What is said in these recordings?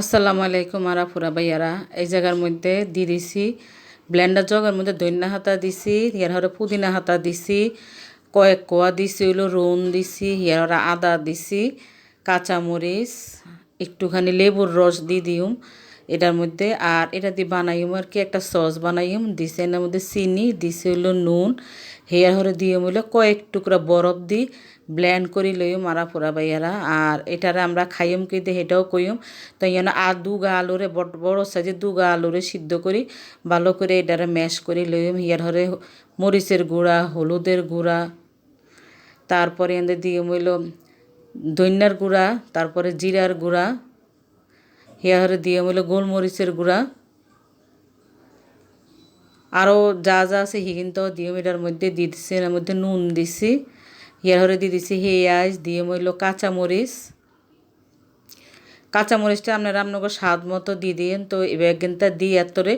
আসসালামু আলাইকুম আরা ফুরা ভাইয়ারা। এই জায়গার মধ্যে দিয়ে দিছি ব্লেন্ডার জগের মধ্যে দৈন্যা হাতা দিছি হিয়ার হরে পুদিনা হাতা দিছি, কয়েক কোয়া দিছি, হইল রুন দিছি হিয়ার হরে আদা দিছি, কাঁচামরিচ, একটুখানি লেবুর রস দিয়ে দিউম। এটার মধ্যে, আর এটা দিয়ে বানাইম আর কি একটা সস বানাইম। দিছে এর মধ্যে চিনি, দিছে হইল নুন। হেয়ার হরে দিয়ে হইল কয়েক টুকরা বরফ দি ব্ল্যান্ড করি লইম মারা পোড়া বাইয়ারা আর এটারে আমরা খাইম কি দিয়ে সেটাও কইম। তো ইয়ানো আর দুগা আলুরে বড় বড় সাইজে দুগা আলুরে সিদ্ধ করি। ভালো করে এটারে ম্যাশ করি লইম। হিয়ার হরে মরিচের গুঁড়া, হলুদের গুঁড়া। তারপরে এদের দিয়ে হইল দৈন্যার গুঁড়া, তারপরে জিরার গুঁড়া। হিয়ারে দিয়ে হইল গোলমরিচের গুঁড়া। আরও যা যা আছে হিগিনতো দিয়ে এটার মধ্যে দিয়ে দিছি, এর মধ্যে নুন দিছি। হিয়ার হরে দিয়ে দিছি হেয়াজ দিয়ে মইল কাঁচামরিচ। কাঁচামরিচটা আপনারা আপনাকে স্বাদ মতো দিয়ে দিন তো এবার কিন্তু দিয়ে এতরে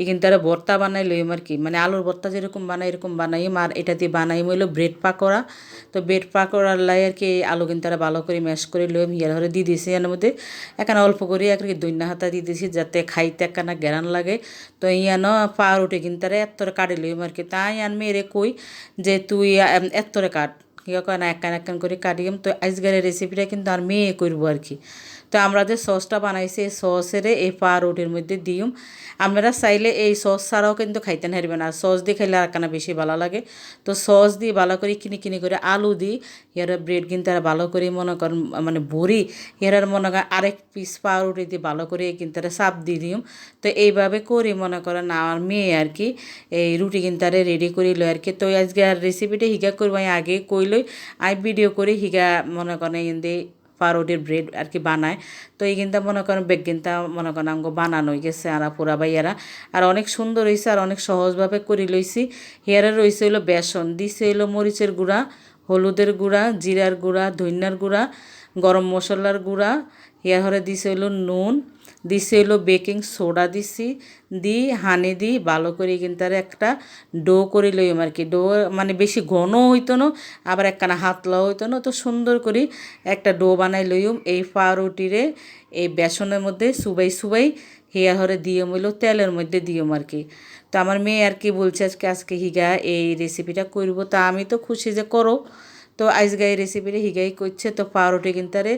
এখান তারা ভর্তা বানাই লইম আর কি? মানে আলুর ভর্তা যেরকম বানাই এরকম বানাইম আর এটা দিয়ে বানাই হইল ব্রেড পাকোড়া। তো ব্রেড পাকোড়ার লাই আর কি আলু কিন্তু তারা ভালো করে ম্যাশ করে লইম হিয়ার হরে দিয়ে দিয়েছি। এর মধ্যে এখানে অল্প করে এক দৈন্য হাতা দিয়ে দিয়েছি যাতে খাইতে একখানা গ্যারান লাগে। তো ইয়ানো পাউরুটি কিন্তু তারা এত্তরে কাটি লইম আর কি। তাই আর মেয়েরে কই যে তুই এত্তরে কাট। কয় না একখান একখান করে কাটিম তো আজকের রেসিপিটা কিন্তু আর মেয়ে করব আর কি। তো আমরা যে সসটা বানাইছি, এই সসের এই পাউরুটির মধ্যে দিম। আপনারা চাইলে এই সস ছাড়াও কিন্তু খাইতে হারবেন আর সস দিয়ে খাইলে আর কেন বেশি ভালো লাগে? তো সস দিয়ে ভালো করে কিনি কিনি করে আলু দিই। ইয়ারা ব্রেড কিন্তু আর ভালো করে মনে করেন মানে ভরি। ইয়ার মনে করেন আরেক পিস পাউরুটি দিয়ে ভালো করে কিন্তু চাপ দিয়ে দিম। তো এইভাবে করি মনে করেন আমার মেয়ে আর কি, এই রুটি কিন্তু রেডি করি লো আর কি। তো আজকে আর রেসিপিটা হিগা করব। আগে কইলই আই ভিডিও করে, হিগা মনে করেন এনে পাউরুটির ব্রেড আর কি বানায়। তো এই কিন্তু মনে করেন বেগ কিন্তু মনে করেন আমাকে বানানো গেছে, আর পুরা বাইয়ারা আর অনেক সুন্দর হয়েছে আর অনেক সহজভাবে করে লইছি। হেয়ারে রয়েছে হইল বেসন, দিছে হইল মরিচের গুঁড়া, হলুদের গুঁড়া, জিরার গুঁড়া ধনিয়ার গুঁড়া, গরম মশলার গুঁড়া হেয়ার হরে দিছে হইল নুন দিছে হইল বেকিং সোডা দিছি, দি হানি দি ভালো করে কিন্তু আর একটা ডো করে লইম আর কি। ডো মানে বেশি ঘন হইতো না, আবার একখানা হাতলাও হইতো না, তো সুন্দর করে একটা ডো বানাই লইম। এই পাউরুটিরে, এই বেসনের মধ্যে সুবাই সুবাই হেয়ার হরে দিয়ে মইল তেলের মধ্যে দিও আর কি। তো আমার মেয়ে আর কি বলছে আজকে আজকে হিগা এই রেসিপিটা করব। তা আমি তো খুশি যে করো। তো আজকে এই রেসিপিটা হিগাই করছে, তো পাউরুটি কিনতারে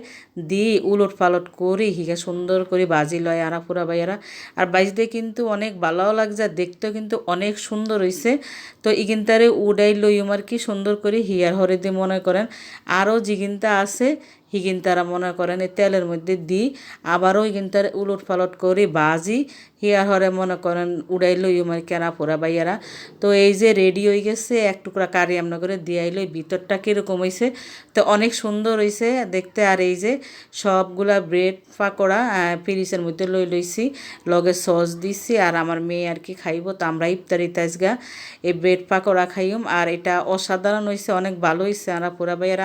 দি উলট পালট করি হিগা সুন্দর করে বাজি লয় আরা পুরা বাইরা আর বাজিতে কিন্তু অনেক ভালোও লাগছে দেখতেও কিন্তু অনেক সুন্দর হয়েছে তো ইগিনতারে উডাই লইম আর কি সুন্দর করে হিয়ার হরে দিয়ে মনে করেন। আরও যে জিগিনতা আছে হিগিন তারা মনে করেন এই তেলের মধ্যে দিই আবারও হিগিন তার উলট পালট করে বাজি হিয়ার হরে মনে করেন উড়াই লই আমার কেনা পোড়া বাইয়ারা তো এই যে রেডি হয়ে গেছে, এক টুকরা কারি আমরা করে দিয়াই লই, ভিতরটা কীরকম হয়েছে তো অনেক সুন্দর হয়েছে দেখতে, আর এই যে সবগুলা ব্রেড পাকোড়া ফ্রিজের মধ্যে লই লইছি, লগে সস দিছি, আর আমার মেয়ে আর কি খাইব, তো আমরা ইফতারি তাজগা এই ব্রেড পাকোড়া খাইম, আর এটা অসাধারণ হয়েছে অনেক ভালো হয়েছে আমরা পোড়া বাইয়ারা